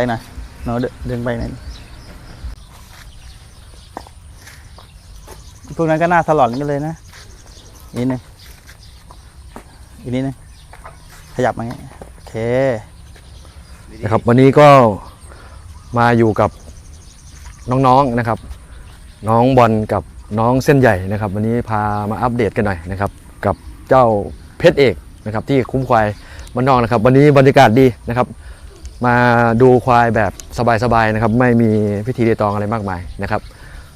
ไปหน่อยหนูเดินไปหน่อยพวกนั้นก็น่าสลอนกันเลยนะอีกนิดนึงอีกนิดนึงขยับมางเงี้ยโอเคนะครับวันนี้ก็มาอยู่กับน้องๆนะครับ น้องบอลกับน้องเส้นใหญ่นะครับ วันนี้พามาอัปเดตกันหน่อยนะครับ กับเจ้าเพชรเอกนะครับ ที่คุ้มควายบ้านนอกนะครับ วันนี้บรรยากาศดีนะครับ มาดูควายแบบสบายๆนะครับ ไม่มีพิธีเดตองอะไรมากมายนะครับ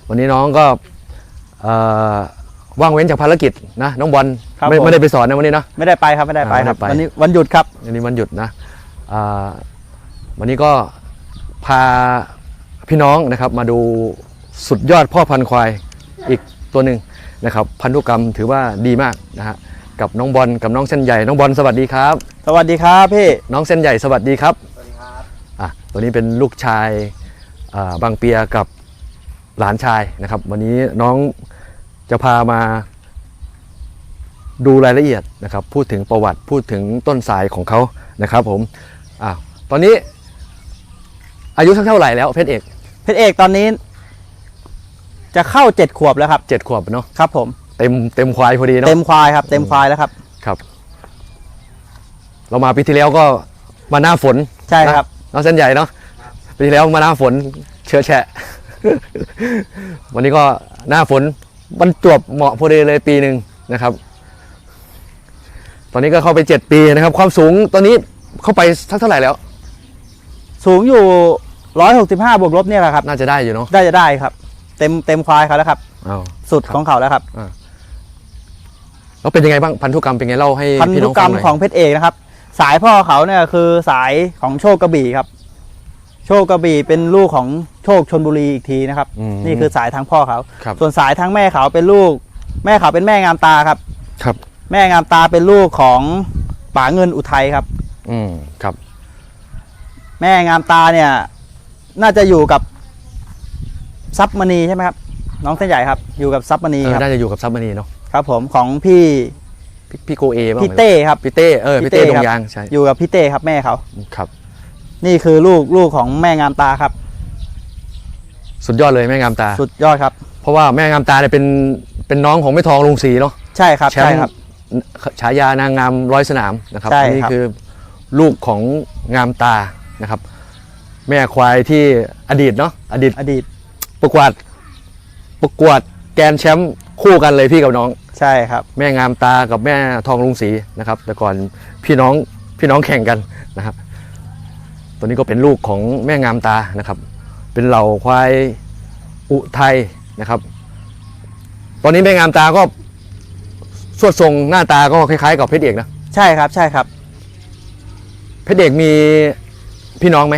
วันนี้น้องก็เอ่อว่างเว้นจากภารกิจนะน้องบอลครับไม่ผมไม่ได้ไปสอนนะวันนี้เนาะไม่ได้ไปครับไม่ได้ไปอ่าครับไม่ได้ไปวันนี้วันหยุดครับวันนี้วันหยุดนะอ่าวันนี้ก็พาพี่น้องนะครับมาดูสุดยอดพ่อพันธุ์ควายอีกตัวหนึ่งนะครับพันธุกรรมถือว่าดีมากนะฮะกับน้องบอลกับน้องเส้นใหญ่น้องบอลสวัสดีครับ สวัสดีครับพี่น้องเส้นใหญ่สวัสดีครับสวัสดีครับ อะตัวนี้เป็นลูกชายอ่าบางเปียกับหลานชายนะครับ วันนี้น้องจะพามาดูรายละเอียดนะครับ พูดถึงประวัติพูดถึงต้นสายของเขานะครับผมอะตอนนี้อายุสักเท่าไหร่แล้วเพชรเอก เพชรเอกตอนนี้ จะเข้าเจ็ดขวบแล้วครับเจ็ดขวบเนาะครับ ผมเต็มเต็มควายพอดีเนาะเต็มควายครับเต็มควายแล้วครับครับ เรามาปีที่แล้วก็มาหน้าฝนใช่ครับ นะน้องเส้นใหญ่เนาะปีที่แล้วมาหน้าฝนเชื้อแฉะ วันนี้ก็หน้าฝนมันจวบเหมาะพอดีเลยปีหนึ่งนะครับ ตอนนี้ก็เข้าไป 7 ปีนะครับ ความสูงตอนนี้เข้าไปสักเท่าไหร่แล้ว สูงอยู่ร้อยหกสิบห้าบวกลบเนี่ยแหละครับ น่าจะได้อยู่เนาะได้จะได้ครับ เต็มเต็มควายเขาแล้วครับ อ้าว สุดของเขาแล้วครับ แล้วเป็นยังไงบ้างพันธุกรรมเป็นไงเล่าให้พันพี่น้ธุองกรฟัรงมหน่อยของเพชรเอกนะครับ สายพ่อเขาเนี่ยคือสายของโชคกระบี่ครับ โชคกระบี่เป็นลูกของโชคชนบุรีอีกทีนะครับมนี่คือสายทางพ่อเขา ครับ ส่วนสายทางแม่เขาเป็นลูก แม่เขาเป็นแม่งามตาครับ ครับ แม่งามตาเป็นลูกของป๋าเงินอุทัยครับ อืมครับ แม่งามตาเนี่ย น่าจะอยู่กับซับมณีใช่ไหมครับ น้องเส้นใหญ่ครับ อยู่กับซับมณีเออครับ น่าจะอยู่กับซับมานีเนาะ ครับผมของพี่ พี่พี่โกเอบ้างพี่ไหมเต้ครับพี่เต้เออพี่พี่เต้เต้ดครังบยางใช่อยู่กับพี่เต้ครับแม่เขาครับ นี่คือลูกลูกของแม่งามตาครับ สุดยอดเลยแม่งามตา สุดยอดครับ เพราะว่าแม่งามตาเนี่ยเป็นเป็นน้องของแม่ทองลุงศรีเนาะใช่ครับแชมใช่ป์ครับฉายานางงามร้อยสนามนะครับใช่อันนี่ครับคือลูกของงามตานะครับ แม่ควายที่อดีตเนาะอดีตอดีตประกวดประกวดแกรนด์แชมป์คู่กันเลยพี่กับน้อง ใช่ครับ แม่งามตากับแม่ทองลุงศรีนะครับ แต่ก่อนพี่น้องพี่น้องแข่งกันนะครับ ตัวนี้ก็เป็นลูกของแม่งามตานะครับ เป็นเหล่าควายอุทัยนะครับ ตอนนี้แม่งามตาก็สวดทรงหน้าตาก็คล้ายๆ กับเพชรเอกนะใช่ครับใช่ครับ เพชรเอกมีพี่น้องไหม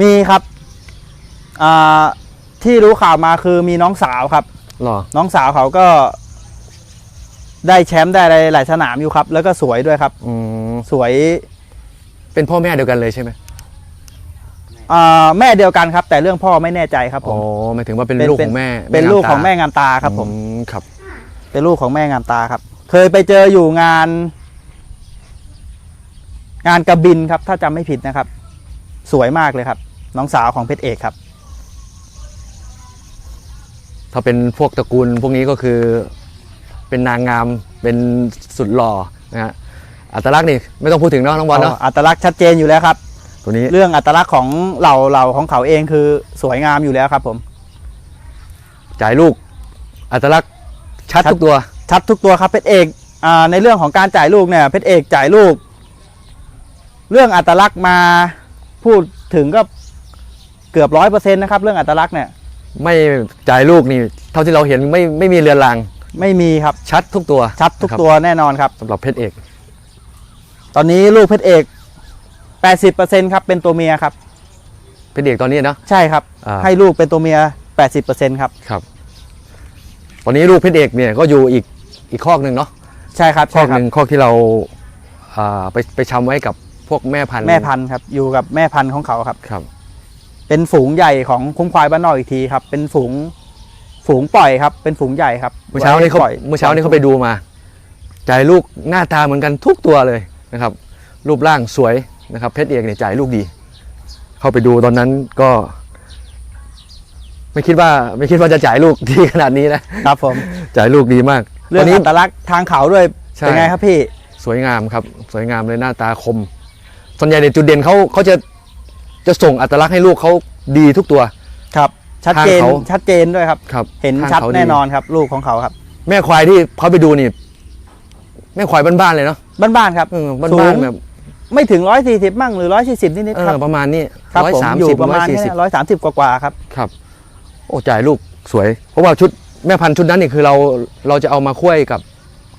มีครับอ่าที่รู้ข่าวมาคือมีน้องสาวครับ หรอ น้องสาวเขาก็ ได้แชมป์ได้อะไรหลายสนามอยู่ครับ แล้วก็สวยด้วยครับ อืมสวยเป็นพ่อแม่เดียวกันเลยใช่ไหมอ่าแม่เดียวกันครับ แต่เรื่องพ่อไม่แน่ใจครับผอ๋อมหมายถึงว่าเป็นเป็นลูกของแม่เป็นลูกาตาของแม่งามตาครับผม อืครับ เป็นลูกของแม่งามตาครับ เคยไปเจออยู่งาน งานกระบินครับ ถ้าจำไม่ผิดนะครับ สวยมากเลยครับ น้องสาวของเพชรเอกครับ ถ้าเป็นพวกตระกูลพวกนี้ก็คือ เป็นนางงามเป็นสุดหล่อนะฮะอัตลักษณ์นี่ไม่ต้องพูดถึงเนาะน้องบอลเนาะอัตลักษณ์ชัดเจนอยู่แล้วครับ ตัวนี้เรื่องอัตลักษณ์ของเหล่าเหล่าของเขาเองคือสวยงามอยู่แล้วครับ ผม จ่ายลูก อัตลักษณ์ชัดชัดทุกตัว ชัดทุกตัวครับเพชรเอกอ่าในเรื่องของการจ่ายลูกเนี่ยเพชรเอกจ่ายลูก เรื่องอัตลักษณ์มาพูดถึงก็เกือบร้อยเปอร์เซ็นต์นะครับ เรื่องอัตลักษณ์เนี่ย ไม่จ่ายลูกนี่ เท่าที่เราเห็นไม่ไม่มีเรือนราง ไม่มีครับชัดทุกตัวชัดทุกนะครับตัวแน่นอนครับสำหรับเพชรเอก ตอนนี้ลูกเพชรเอก80%ครับเป็นตัวเมียครับ เพชรเอกตอนนี้เนาะใช่ครับอ่าให้ลูกเป็นตัวเมีย80%ครับครับ ตอนนี้ลูกเพชรเอกเนี่ยก็อยู่อีกอีกคอกหนึ่งเนาะใช่ครับคอใช่กคหรับนึ่งคอกที่เราอ่าไปไปชำไว้กับพวกแม่พันธุ์แม่พันธุ์ครับ อยู่กับแม่พันธุ์ของเขาครับครับ เป็นฝูงใหญ่ของคุ้มควายบ้านนอกอีกทีครับ เป็นฝูง ฝูงปล่อยครับ เป็นฝูงใหญ่ครับเมื่อเช้านี้เขาปล่อยเมื่อเช้านี้เขาไปดูมาจ่ายลูกหน้าตาเหมือนกันทุกตัวเลยนะครับ รูปร่างสวยนะครับ เพชรเอกเนี่ยจ่ายลูกดี เข้าไปดูตอนนั้นก็ ไม่คิดว่าไม่คิดว่าจะจ่ายลูกดีขนาดนี้นะครับผมจ่ายลูกดีมากเรื่องตนนี้อัตลักษณ์ทางเขาด้วยใช่เป็นไงครับพี่สวยงามครับ สวยงามเลยหน้าตาคมส่วนใหญ่เนี่ยจุดเด่นเขาเขาจะจะส่งอัตลักษณ์ให้ลูกเขาดีทุกตัวครับ ชัดเจนทางเขาชัดเจนด้วยครับ ครับเห็นทางชัดเขาแน่นอนครับ ลูกของเขาครับ แม่ควายที่เขาไปดูนี่แม่ควายบ้านๆเลยเนาะบ้านๆครับเออสูบ้านงๆแบบไม่ถึง140มั่งหรือ140นิดเอๆครับอประมาณนี้ครับร้อยผมสามอยู่สิบประร้อมายณสี่แค่สิบร้อยสามสิบกว่าๆครับ ครับ โอ้จ่ายลูกสวย เพราะว่าชุดแม่พันธุ์ชุดนั้นนี่คือเราเราจะเอามาคุ้ยกับ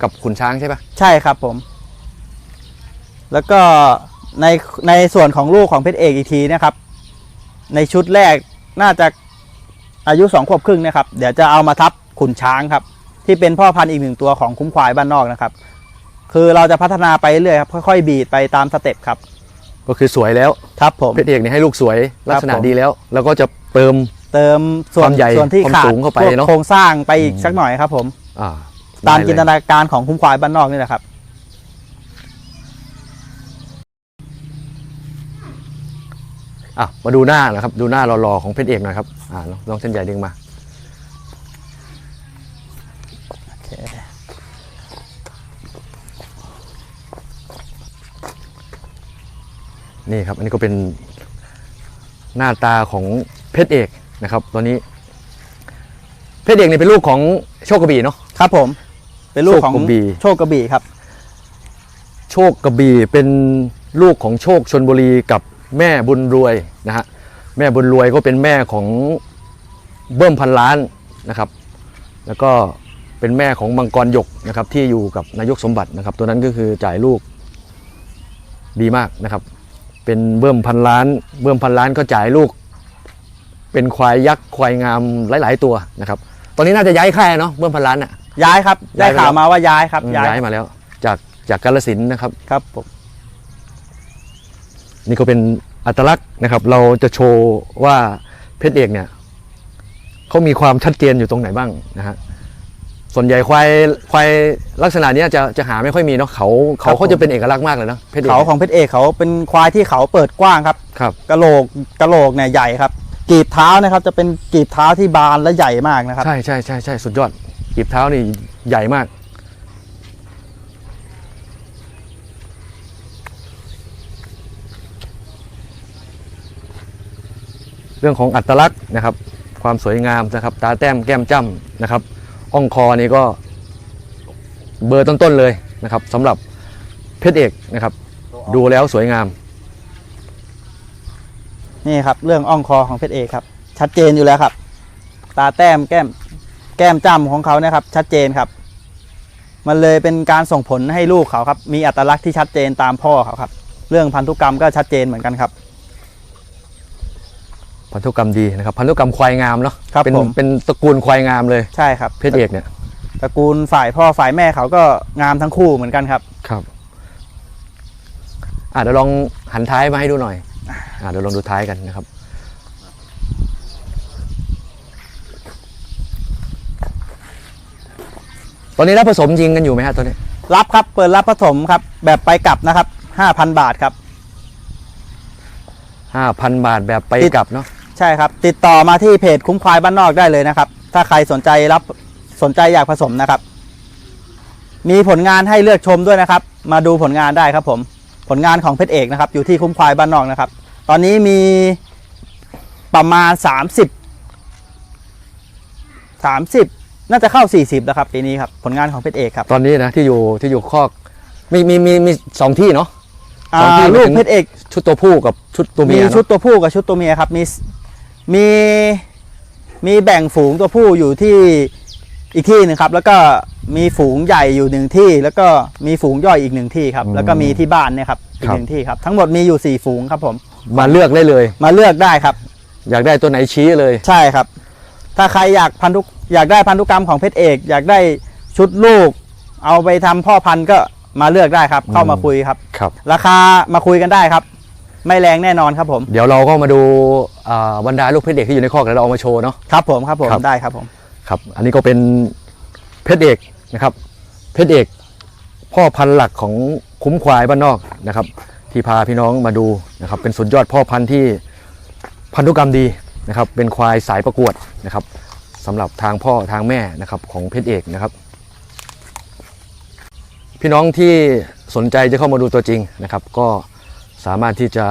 กับขุนช้างใช่ปะ ใช่ครับผม แล้วก็ในในส่วนของลูกของเพชรเอกอีกทีนะครับ ในชุดแรกน่าจะ อายุสองขวบครึ่งนะครับ เดี๋ยวจะเอามาทับขุนช้างครับ ที่เป็นพ่อพันธุ์อีกหนึ่งตัวของคุ้มควายบ้านนอกนะครับ คือเราจะพัฒนาไปเรื่อยครับค่อยๆ บีดไปตามสเต็ปครับก็คือสวยแล้วครับผมเพชรเอกเนี่ยให้ลูกสวยลักษณะผมดีแล้ว แล้วก็จะเติมเติมส่วคนวามใหญ่ส่วนที่ความขาดสูงเข้าไปพวกเนอะโครงสร้างไปอีกอืมสักหน่อยครับผมอ่าตามได้เลยจินตนาการของคุ้มควายบ้านนอกนี่แหละครับ อะมาดูหน้านะครับ ดูหน้ารอๆของเพชรเอกหน่อยครับอ่าลองลองเส้นใหญ่ดึงมานี่ครับ อันนี้ก็เป็นหน้าตาของเพชรเอกนะครับ ตอนนี้ เพชรเอกเนี่ยเป็นลูกของโชคกระบี่เนาะครับผม เป็นลูกของโชคกระบี่โชคกระบี่ครับ โชคกระบี่เป็นลูกของโชคชนบุรีกับ แม่บุญรวยนะฮะแม่บุญรวยก็เป็นแม่ของเบิ้มพันล้านนะครับ แล้วก็เป็นแม่ของมังกรหยกนะครับที่อยู่กับนายกสมบัตินะครับ ตัวนั้นก็คือจ่ายลูกดีมากนะครับ เป็นเบิ้มพันล้าน เบิ้มพันล้านก็จ่ายลูก เป็นควายยักษ์ควายงามหลาย ๆ ตัวนะครับ ตอนนี้น่าจะย้ายค่ายเนาะเบิ้มพันล้านอะย้ายครับได้ย้ายไปข่าวแล้วมาว่าย้ายครับอืมย้ายย้ายมาแล้ว จากจากกาลสินธุ์นะครับครับผม นี่ก็เป็นอัตลักษณ์นะครับ เราจะโชว์ว่าเพชรเอกเนี่ยเขามีความชัดเจนอยู่ตรงไหนบ้างนะฮะส่วนใหญ่ควายควายลักษณะเนี้ยจะจะหาไม่ค่อยมีเนาะเขาเขาเขาจะเป็นเอกลักษณ์มากเลยเนาะเพชรเอกเขาของเพชรเอกเขาเป็นควายที่เขาเปิดกว้างครับครับกะโหลกกะโหลกเนี่ยใหญ่ครับกีบเท้านะครับจะเป็นกีบเท้าที่บานและใหญ่มากนะครับ ใช่ใช่ใช่ใช่สุดยอดกีบเท้านี่ใหญ่มาก เรื่องของอัตลักษณ์นะครับ ความสวยงามนะครับ ตาแต้มแก้มจ้ำนะครับอ่องคอนี่ก็เบอร์ต้นๆเลยนะครับสำหรับเพชรเอกนะครับ ดูแล้วสวยงาม นี่ครับ เรื่องอ่องคอของเพชรเอกครับ ชัดเจนอยู่แล้วครับ ตาแต้มแก้มแก้มจ้ำของเขานะครับ ชัดเจนครับ มันเลยเป็นการส่งผลให้ลูกเขาครับ มีอัตลักษณ์ที่ชัดเจนตามพ่อเขาครับ เรื่องพันธุกรรมก็ชัดเจนเหมือนกันครับ พันธุกรรมดีนะครับพันธุกรรมควายงามเนาะครับเป็นผม เป็นตระกูลควายงามเลยใช่ครับเพชรเอกเนี่ยตระกูลฝ่ายพ่อฝ่ายแม่เขาก็งามทั้งคู่เหมือนกันครับ ครับอะเดี๋ยวลองหันท้ายมาให้ดูหน่อยอะเดี๋ยวลองดูท้ายกันนะครับ ตอนนี้รับผสมจริงกันอยู่ไหมฮะตอนนี้ รับครับเปิดรับผสมครับ แบบไปกลับนะครับ 5,000 บาทครับ ห้าพันบาทแบบไปติดกลับเนาะ ใช่ครับ ติดต่อมาที่เพจคุ้มควายบ้านนอกได้เลยนะครับ ถ้าใครสนใจรับสนใจอยากผสมนะครับ มีผลงานให้เลือกชมด้วยนะครับ มาดูผลงานได้ครับผม ผลงานของเพชรเอกนะครับ อยู่ที่คุ้มควายบ้านนอกนะครับ ตอนนี้มีประมาณ 30 30 น่าจะเข้า 40แล้วครับปีนี้ครับ ผลงานของเพชรเอกครับ ตอนนี้นะที่อยู่ที่อยู่คอกมีมีมีมีสองที่เนาะอ่าสองที่ลูกถึงเพชรเอก ชุดตัวผู้กับชุดตัวเมีมียเนอะชุดตัวผู้กับชุดตัวเมียครับ มี มีมีแบ่งฝูงตัวผู้อยู่ที่อีกที่หนึงครับ แล้วก็มีฝูงใหญ่อยู่หนึ่งที่ แล้วก็มีฝูงย่อยอีกหนึ่งที่ครับ แล้วก็มีที่บ้านเนี่ยครับอีกหนึ่งที่ครับทั้งหมดมีอยู่สี่ฝูงครับผม มาเลือกได้เลย มาเลือกได้ครับ อยากได้ตัวไหนชี้เลย ใช่ครับ ถ้าใครอยากพันธุอยากได้พันธุกรรมของเพชรเอก อยากได้ชุดลูก เอาไปทำพ่อพันธุ์ก็มาเลือกได้ครับ เข้ามาคุยครับ ครับ ราคามาคุยกันได้ครับ ไม่แรงแน่นอนครับผม เดี๋ยวเราก็มาดูอ่าบรรดาลูกเพชรเอกที่อยู่ในคอกแล้วเราเอามาโชว์เนาะ ครับผมครับผมครับ ได้ครับผม ครับ อันนี้ก็เป็นเพชรเอกนะครับ เพชรเอก พ่อพันธุ์หลักของคุ้มควายบ้านนอกนะครับ ที่พาพี่น้องมาดูนะครับ เป็นสุดยอดพ่อพันธุ์ที่พันธุกรรมดีนะครับ เป็นควายสายประกวดนะครับสำหรับทางพ่อทางแม่นะครับของเพชรเอกนะครับ พี่น้องที่สนใจจะเข้ามาดูตัวจริงนะครับ ก็ สามารถที่จะ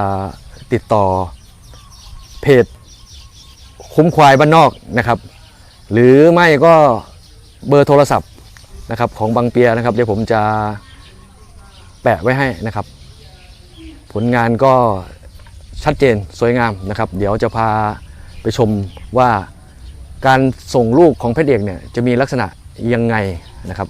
ติดต่อเพจคุ้มควายบ้านนอกนะครับ หรือไม่ก็เบอร์โทรศัพท์นะครับของบางเปียนะครับเดี๋ยวผมจะแปะไว้ให้นะครับ ผลงานก็ชัดเจนสวยงามนะครับ เดี๋ยวจะพาไปชมว่าการส่งลูกของเพชรเอกเนี่ยจะมีลักษณะยังไงนะครับ